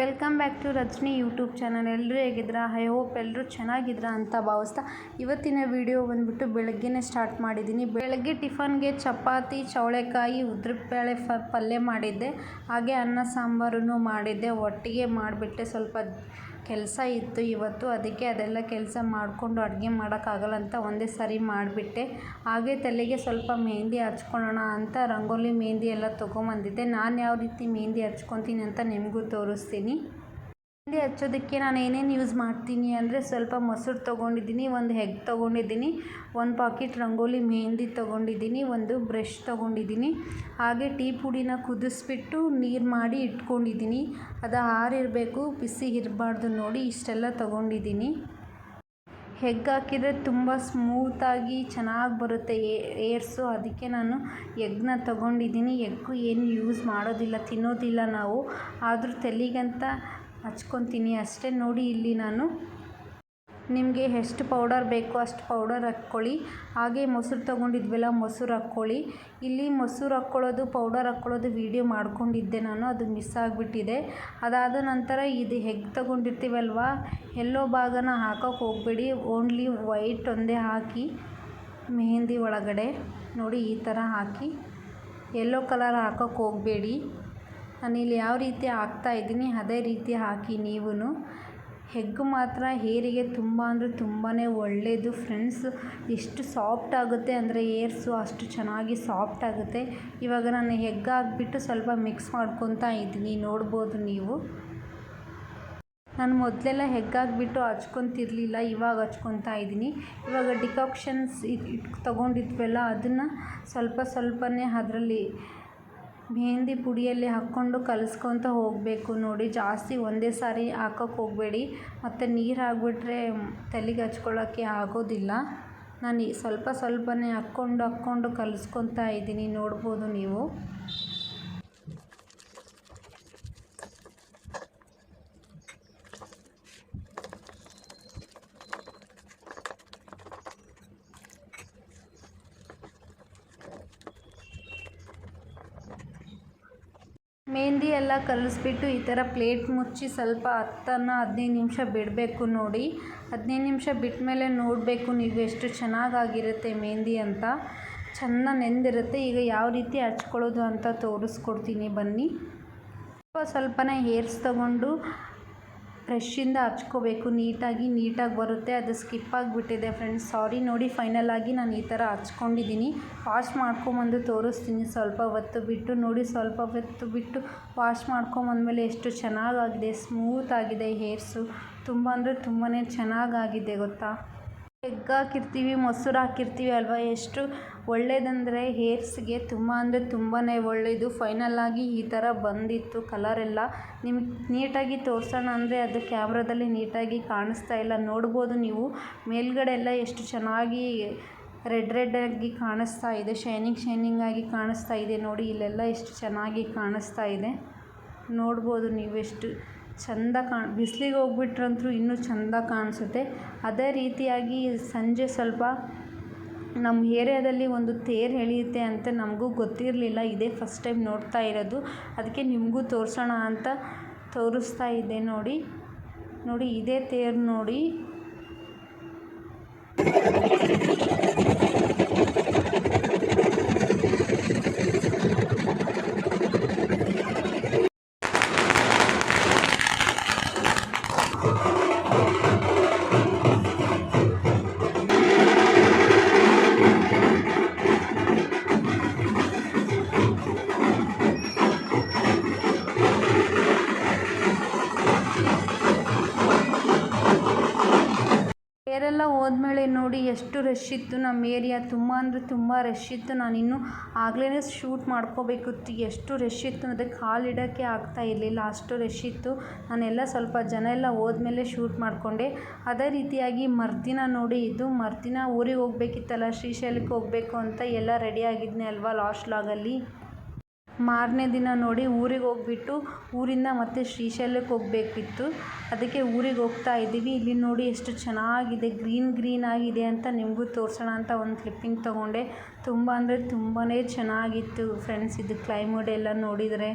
Welcome back to Rajani YouTube channel. ಎಲ್ಲರೂ ಹೇಗಿದ್ದೀರಾ? I hope ಎಲ್ಲರೂ ಚೆನ್ನಾಗಿದ್ದೀರಾ ಅಂತ ಭಾವಿಸ್ತಾ ಇವತ್ತಿನ ವಿಡಿಯೋ ಬಂದುಬಿಟ್ಟು ಬೆಳಗ್ಗೆನೇ ಸ್ಟಾರ್ಟ್ ಮಾಡಿದ್ದೀನಿ. ಬೆಳಗ್ಗೆ ಟಿಫನ್ಗೆ ಚಪಾತಿ ಚವಳೆಕಾಯಿ ಉದ್ರಬೇಳೆ ಫ ಪಲ್ಯ ಮಾಡಿದ್ದೆ. ಹಾಗೆ ಅನ್ನ ಸಾಂಬಾರನ್ನು ಮಾಡಿದ್ದೆ. ಒಟ್ಟಿಗೆ ಮಾಡಿಬಿಟ್ಟೆ ಸ್ವಲ್ಪ ಕೆಲಸ ಇತ್ತು, ಇವತ್ತು ಅದಕ್ಕೆ ಅದೆಲ್ಲ ಕೆಲಸ ಮಾಡಿಕೊಂಡು ಅಡುಗೆ ಮಾಡೋಕ್ಕಾಗಲ್ಲ ಅಂತ ಒಂದೇ ಸಾರಿ ಮಾಡಿಬಿಟ್ಟೆ. ಹಾಗೆ ತಲೆಗೆ ಸ್ವಲ್ಪ ಮೆಹೆಂದಿ ಹಚ್ಕೊಳ್ಳೋಣ ಅಂತ ರಂಗೋಲಿ ಮೆಹೆಂದಿ ಎಲ್ಲ ತೊಗೊಂಬಂದಿದ್ದೆ. ನಾನು ಯಾವ ರೀತಿ ಮೆಹಂದಿ ಹಚ್ಕೊತೀನಿ ಅಂತ ನಿಮಗೂ ತೋರಿಸ್ತೀನಿ. ಮೆಹಂದಿ ಹಚ್ಚೋದಕ್ಕೆ ನಾನು ಏನೇನು ಯೂಸ್ ಮಾಡ್ತೀನಿ ಅಂದರೆ ಸ್ವಲ್ಪ ಮೊಸರು ತೊಗೊಂಡಿದ್ದೀನಿ, ಒಂದು ಹೆಗ್ ತೊಗೊಂಡಿದ್ದೀನಿ, ಒಂದು ಪಾಕೆಟ್ ರಂಗೋಲಿ ಮೆಹಂದಿ ತೊಗೊಂಡಿದ್ದೀನಿ, ಒಂದು ಬ್ರಷ್ ತೊಗೊಂಡಿದ್ದೀನಿ. ಹಾಗೆ ಟೀ ಪುಡಿನ ಕುದಿಸ್ಬಿಟ್ಟು ನೀರು ಮಾಡಿ ಇಟ್ಕೊಂಡಿದ್ದೀನಿ. ಅದು ಆರಿರಬೇಕು, ಬಿಸಿ ಇರಬಾರ್ದು ನೋಡಿ ಇಷ್ಟೆಲ್ಲ ತೊಗೊಂಡಿದ್ದೀನಿ. ಹೆಗ್ ಹಾಕಿದರೆ ತುಂಬ ಸ್ಮೂತಾಗಿ ಚೆನ್ನಾಗಿ ಬರುತ್ತೆ ಏರ್ಸು ಅದಕ್ಕೆ ನಾನು ಎಗ್ನ ತೊಗೊಂಡಿದ್ದೀನಿ. ಎಗ್ಗು ಏನು ಯೂಸ್ ಮಾಡೋದಿಲ್ಲ, ತಿನ್ನೋದಿಲ್ಲ ನಾವು. ಆದರೂ ತಲೆಗಂತ ಹಚ್ಕೊತೀನಿ. ಅಷ್ಟೇ ನೋಡಿ ಇಲ್ಲಿ ನಾನು. ನಿಮಗೆ ಎಷ್ಟು ಪೌಡರ್ ಬೇಕೋ ಅಷ್ಟು ಪೌಡರ್ ಹಾಕ್ಕೊಳ್ಳಿ. ಹಾಗೆ ಮೊಸರು ತೊಗೊಂಡಿದ್ವಲ್ಲ, ಮೊಸರು ಹಾಕ್ಕೊಳ್ಳಿ. ಇಲ್ಲಿ ಮೊಸರು ಹಾಕ್ಕೊಳ್ಳೋದು ಪೌಡರ್ ಹಾಕ್ಕೊಳ್ಳೋದು ವೀಡಿಯೋ ಮಾಡ್ಕೊಂಡಿದ್ದೆ ನಾನು. ಅದು ಮಿಸ್ ಆಗಿಬಿಟ್ಟಿದೆ. ಅದಾದ ನಂತರ ಇದು ಹೆಗ್ ತೊಗೊಂಡಿರ್ತೀವಲ್ವ? ಎಲ್ಲೋ ಭಾಗನ ಹಾಕೋಕೆ ಹೋಗಬೇಡಿ. ಓನ್ಲಿ ವೈಟ್ ಒಂದೇ ಹಾಕಿ, ಮೆಹಂದಿ ಒಳಗಡೆ ನೋಡಿ ಈ ಥರ ಹಾಕಿ. ಎಲ್ಲೋ ಕಲರ್ ಹಾಕೋಕೆ ಹೋಗಬೇಡಿ. ನಾನಿಲ್ಲಿ ಯಾವ ರೀತಿ ಹಾಕ್ತಾ ಇದ್ದೀನಿ, ಅದೇ ರೀತಿ ಹಾಕಿ ನೀವೂ ಹೆಗ್ಗು ಮಾತ್ರ ಹೇರಿಗೆ ತುಂಬ ಅಂದರೆ ತುಂಬಾ ಒಳ್ಳೆಯದು ಫ್ರೆಂಡ್ಸ್. ಎಷ್ಟು ಸಾಫ್ಟ್ ಆಗುತ್ತೆ ಅಂದರೆ ಏರ್ಸು ಅಷ್ಟು ಚೆನ್ನಾಗಿ ಸಾಫ್ಟ್ ಆಗುತ್ತೆ. ಇವಾಗ ನಾನು ಹೆಗ್ ಹಾಕ್ಬಿಟ್ಟು ಸ್ವಲ್ಪ ಮಿಕ್ಸ್ ಮಾಡ್ಕೊತಾ ಇದ್ದೀನಿ, ನೋಡ್ಬೋದು ನೀವು. ನಾನು ಮೊದಲೆಲ್ಲ ಹೆಗ್ ಹಾಕ್ಬಿಟ್ಟು ಹಚ್ಕೊತಿರ್ಲಿಲ್ಲ, ಇವಾಗ ಹಚ್ಕೊತಾ ಇದ್ದೀನಿ. ಇವಾಗ ಡಿಕಾಕ್ಷನ್ಸ್ ಇಟ್, ತೊಗೊಂಡಿದ್ವಲ್ಲ, ಅದನ್ನು ಸ್ವಲ್ಪ ಸ್ವಲ್ಪನೇ ಅದರಲ್ಲಿ ಮೆಹಂದಿ ಪುಡಿಯಲ್ಲಿ ಹಾಕ್ಕೊಂಡು ಕಲಸ್ಕೊತ ಹೋಗಬೇಕು ನೋಡಿ. ಜಾಸ್ತಿ ಒಂದೇ ಸಾರಿ ಹಾಕೋಕೆ ಹೋಗಬೇಡಿ. ಮತ್ತು ನೀರು ಹಾಕ್ಬಿಟ್ರೆ ತಲೆಗೆ ಹಚ್ಕೊಳ್ಳೋಕ್ಕೆ ಆಗೋದಿಲ್ಲ. ನಾನು ಸ್ವಲ್ಪ ಸ್ವಲ್ಪನೇ ಹಾಕ್ಕೊಂಡು ಹಾಕ್ಕೊಂಡು ಕಲಿಸ್ಕೊತಾ ಇದ್ದೀನಿ. ನೋಡ್ಬೋದು ನೀವು. ಮೆಹಂದಿ ಎಲ್ಲ ಕಲಿಸ್ಬಿಟ್ಟು ಈ ಥರ ಪ್ಲೇಟ್ ಮುಚ್ಚಿ ಸ್ವಲ್ಪ ಹತ್ತನ್ನು ಹದಿನೈದು ನಿಮಿಷ ಬಿಡಬೇಕು ನೋಡಿ. ಹದಿನೈದು ನಿಮಿಷ ಬಿಟ್ಟ ಮೇಲೆ ನೋಡಬೇಕು ನೀವು ಎಷ್ಟು ಚೆನ್ನಾಗಾಗಿರುತ್ತೆ ಮೆಹಂದಿ ಅಂತ. ಚೆನ್ನಾಗಿ ನೆಂದಿರುತ್ತೆ. ಈಗ ಯಾವ ರೀತಿ ಹಚ್ಕೊಳ್ಳೋದು ಅಂತ ತೋರಿಸ್ಕೊಡ್ತೀನಿ ಬನ್ನಿ. ಸ್ವಲ್ಪ ಸ್ವಲ್ಪನೇ ಹೇರ್ಸ್ ತಗೊಂಡು ಬ್ರಷ್ಷಿಂದ ಹಚ್ಕೋಬೇಕು. ನೀಟಾಗಿ ನೀಟಾಗಿ ಬರುತ್ತೆ. ಅದು ಸ್ಕಿಪ್ ಆಗಿಬಿಟ್ಟಿದೆ ಫ್ರೆಂಡ್ಸ್. ಸಾರಿ ನೋಡಿ ಫೈನಲ್ ಆಗಿ ನಾನು ಈ ಥರ ಹಚ್ಕೊಂಡಿದ್ದೀನಿ. ವಾಶ್ ಮಾಡ್ಕೊಂಬಂದು ತೋರಿಸ್ತೀನಿ. ಸ್ವಲ್ಪ ಹೊತ್ತು ಬಿಟ್ಟು ನೋಡಿ, ಸ್ವಲ್ಪ ಹೊತ್ತು ಬಿಟ್ಟು ವಾಶ್ ಮಾಡ್ಕೊಂಬಂದಮೇಲೆ ಎಷ್ಟು ಚೆನ್ನಾಗಾಗಿದೆ. ಸ್ಮೂತ್ ಆಗಿದೆ ಹೇರ್ಸು. ತುಂಬ ಅಂದರೆ ತುಂಬಾ ಚೆನ್ನಾಗಾಗಿದೆ, ಗೊತ್ತಾ? ಎಗ್ ಹಾಕಿರ್ತೀವಿ, ಮೊಸರು ಹಾಕಿರ್ತೀವಿ ಅಲ್ವಾ? ಎಷ್ಟು ಒಳ್ಳೆಯದಂದರೆ ಹೇರ್ಸ್ಗೆ ತುಂಬ ಅಂದರೆ ತುಂಬಾ ಒಳ್ಳೆಯದು ಫೈನಲ್ಲಾಗಿ ಈ ಥರ ಬಂದಿತ್ತು ಕಲರೆಲ್ಲ ನಿಮ್ಗೆ ನೀಟಾಗಿ ತೋರಿಸೋಣ ಅಂದರೆ ಅದು ಕ್ಯಾಮ್ರಾದಲ್ಲಿ ನೀಟಾಗಿ ಕಾಣಿಸ್ತಾ ಇಲ್ಲ. ನೋಡ್ಬೋದು ನೀವು. ಮೇಲ್ಗಡೆ ಎಲ್ಲ ಎಷ್ಟು ಚೆನ್ನಾಗಿ ರೆಡ್ ರೆಡ್ಡಾಗಿ ಕಾಣಿಸ್ತಾ ಇದೆ. ಶೈನಿಂಗ್ ಶೈನಿಂಗ್ ಆಗಿ ಕಾಣಿಸ್ತಾ ಇದೆ ನೋಡಿ. ಇಲ್ಲೆಲ್ಲ ಎಷ್ಟು ಚೆನ್ನಾಗಿ ಕಾಣಿಸ್ತಾ ಇದೆ. ನೋಡ್ಬೋದು ನೀವು ಎಷ್ಟು ಚೆಂದ ಕಾಣ್ ಬಿಸ್ಲಿಗೆ ಹೋಗ್ಬಿಟ್ರಂತೂ ಇನ್ನೂ ಚೆಂದ ಕಾಣಿಸುತ್ತೆ. ಅದೇ ರೀತಿಯಾಗಿ ಸಂಜೆ ಸ್ವಲ್ಪ ನಮ್ಮ ಏರಿಯಾದಲ್ಲಿ ಒಂದು ತೇರು ಎಳೆಯುತ್ತೆ ಅಂತ ನಮಗೂ ಗೊತ್ತಿರಲಿಲ್ಲ. ಇದೇ ಫಸ್ಟ್ ಟೈಮ್ ನೋಡ್ತಾ ಇರೋದು. ಅದಕ್ಕೆ ನಿಮಗೂ ತೋರಿಸೋಣ ಅಂತ ತೋರಿಸ್ತಾ ಇದ್ದೆ ನೋಡಿ. ನೋಡಿ ಇದೇ ತೇರು ನೋಡಿ. ತೇರೆಲ್ಲ ಹೋದ್ಮೇಲೆ ನೋಡಿ ಎಷ್ಟು ರಶ್ ಇತ್ತು ನಮ್ಮ ಏರಿಯಾ. ತುಂಬ ಅಂದರೆ ತುಂಬ ರಶ್ ಇತ್ತು. ನಾನಿನ್ನೂ ಆಗಲೇ ಶೂಟ್ ಮಾಡ್ಕೋಬೇಕಿತ್ತು ಎಷ್ಟು ರಶ್ ಇತ್ತು ಅಂದರೆ ಕಾಲಿಡೋಕ್ಕೆ ಆಗ್ತಾ ಇರಲಿಲ್ಲ. ಅಷ್ಟು ರಶ್ ಇತ್ತು. ನಾನೆಲ್ಲ ಸ್ವಲ್ಪ ಜನ ಎಲ್ಲ ಹೋದ್ಮೇಲೆ ಶೂಟ್ ಮಾಡಿಕೊಂಡೆ. ಅದೇ ರೀತಿಯಾಗಿ ಮರ್ದಿನ ನೋಡಿ, ಇದು ಮರ್ದಿನ ಊರಿಗೆ ಹೋಗ್ಬೇಕಿತ್ತಲ್ಲ, ಶ್ರೀಶೈಲಕ್ಕೆ ಹೋಗಬೇಕು ಅಂತ ಎಲ್ಲ ರೆಡಿ ಆಗಿದ್ನೆ ಅಲ್ವಾ ಲಾಸ್ಟ್ ಲಾಗಲ್ಲಿ ಮಾರನೇ ದಿನ ನೋಡಿ ಊರಿಗೆ ಹೋಗ್ಬಿಟ್ಟು ಊರಿಂದ ಮತ್ತೆ ಶ್ರೀಶೈಲಕ್ಕೆ ಹೋಗಬೇಕಿತ್ತು. ಅದಕ್ಕೆ ಊರಿಗೆ ಹೋಗ್ತಾ ಇದ್ದೀವಿ. ಇಲ್ಲಿ ನೋಡಿ ಎಷ್ಟು ಚೆನ್ನಾಗಿದೆ, ಗ್ರೀನ್ ಗ್ರೀನ್ ಆಗಿದೆ ಅಂತ ನಿಮಗೂ ತೋರಿಸೋಣ ಅಂತ ಒಂದು ಕ್ಲಿಪ್ಪಿಂಗ್ ತೊಗೊಂಡೆ. ತುಂಬ ಅಂದರೆ ತುಂಬಾ ಚೆನ್ನಾಗಿತ್ತು ಫ್ರೆಂಡ್ಸ್. ಇದು ಕ್ಲೈಮೇಟ್ ಎಲ್ಲ ನೋಡಿದರೆ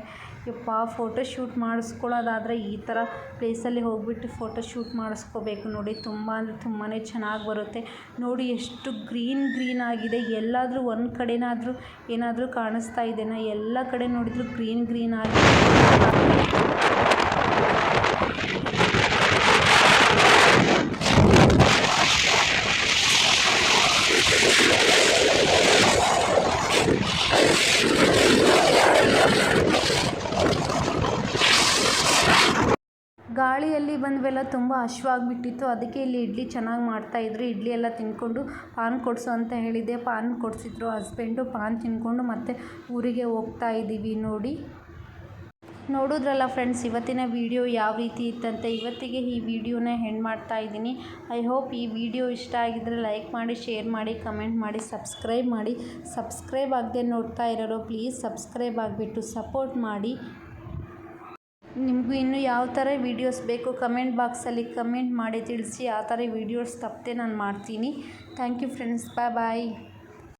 ಯಪ್ಪ ಫೋಟೋ ಶೂಟ್ ಮಾಡಿಸ್ಕೊಳ್ಳೋದಾದರೆ ಈ ಥರ ಪ್ಲೇಸಲ್ಲಿ ಹೋಗಿಬಿಟ್ಟು ಫೋಟೋ ಶೂಟ್ ಮಾಡಿಸ್ಕೋಬೇಕು ನೋಡಿ. ತುಂಬ ಅಂದರೆ ತುಂಬಾ ಚೆನ್ನಾಗಿ ಬರುತ್ತೆ. ನೋಡಿ ಎಷ್ಟು ಗ್ರೀನ್ ಗ್ರೀನ್ ಆಗಿದೆ. ಎಲ್ಲಾದರೂ ಒಂದು ಕಡೆನಾದರೂ ಏನಾದರೂ ಕಾಣಿಸ್ತಾ ಇದೆಯಾ ಎಲ್ಲ ಕಡೆ ನೋಡಿದರೂ ಗ್ರೀನ್ ಗ್ರೀನ್ ಆಗಿದೆ. ಗಾಳಿಯಲ್ಲಿ ಬಂದವೆಲ್ಲ ತುಂಬ ಹಶ್ವಾಗಿಬಿಟ್ಟಿತ್ತು. ಅದಕ್ಕೆ ಇಲ್ಲಿ ಇಡ್ಲಿ ಚೆನ್ನಾಗಿ ಮಾಡ್ತಾಯಿದ್ರು ಇಡ್ಲಿ ಎಲ್ಲ ತಿಂದ್ಕೊಂಡು ಪಾನ್ ಕೊಡಿಸು ಅಂತ ಹೇಳಿದ್ದೆ. PAN ಕೊಡಿಸಿದ್ರು husband. ಪಾನ್ ತಿಂದ್ಕೊಂಡು ಮತ್ತೆ ಊರಿಗೆ ಹೋಗ್ತಾ ಇದ್ದೀವಿ ನೋಡಿ. ನೋಡಿದ್ರಲ್ಲ ಫ್ರೆಂಡ್ಸ್, ಇವತ್ತಿನ ವಿಡಿಯೋ ಯಾವ ರೀತಿ ಇತ್ತಂತೆ? ಇವತ್ತಿಗೆ ಈ ವಿಡಿಯೋನ ಹೆಂಡ್ ಮಾಡ್ತಾ ಇದ್ದೀನಿ. ಐ ಹೋಪ್ ಈ ವಿಡಿಯೋ ಇಷ್ಟ ಆಗಿದ್ದರೆ ಲೈಕ್ ಮಾಡಿ, ಶೇರ್ ಮಾಡಿ, ಕಮೆಂಟ್ ಮಾಡಿ, ಸಬ್ಸ್ಕ್ರೈಬ್ ಮಾಡಿ. ಸಬ್ಸ್ಕ್ರೈಬ್ ಆಗದೆ ನೋಡ್ತಾ ಇರೋರು, ಪ್ಲೀಸ್ ಸಬ್ಸ್ಕ್ರೈಬ್ ಆಗಿಬಿಟ್ಟು ಸಪೋರ್ಟ್ ಮಾಡಿ. ನಿಮಗೂ ಇನ್ನೂ ಯಾವ ಥರ ವೀಡಿಯೋಸ್ ಬೇಕು ಕಮೆಂಟ್ ಬಾಕ್ಸಲ್ಲಿ ಕಮೆಂಟ್ ಮಾಡಿ ತಿಳಿಸಿ ಆ ಥರ ವೀಡಿಯೋಸ್ ತಪ್ಪದೆ ನಾನು ಮಾಡ್ತೀನಿ. Thank you friends bye bye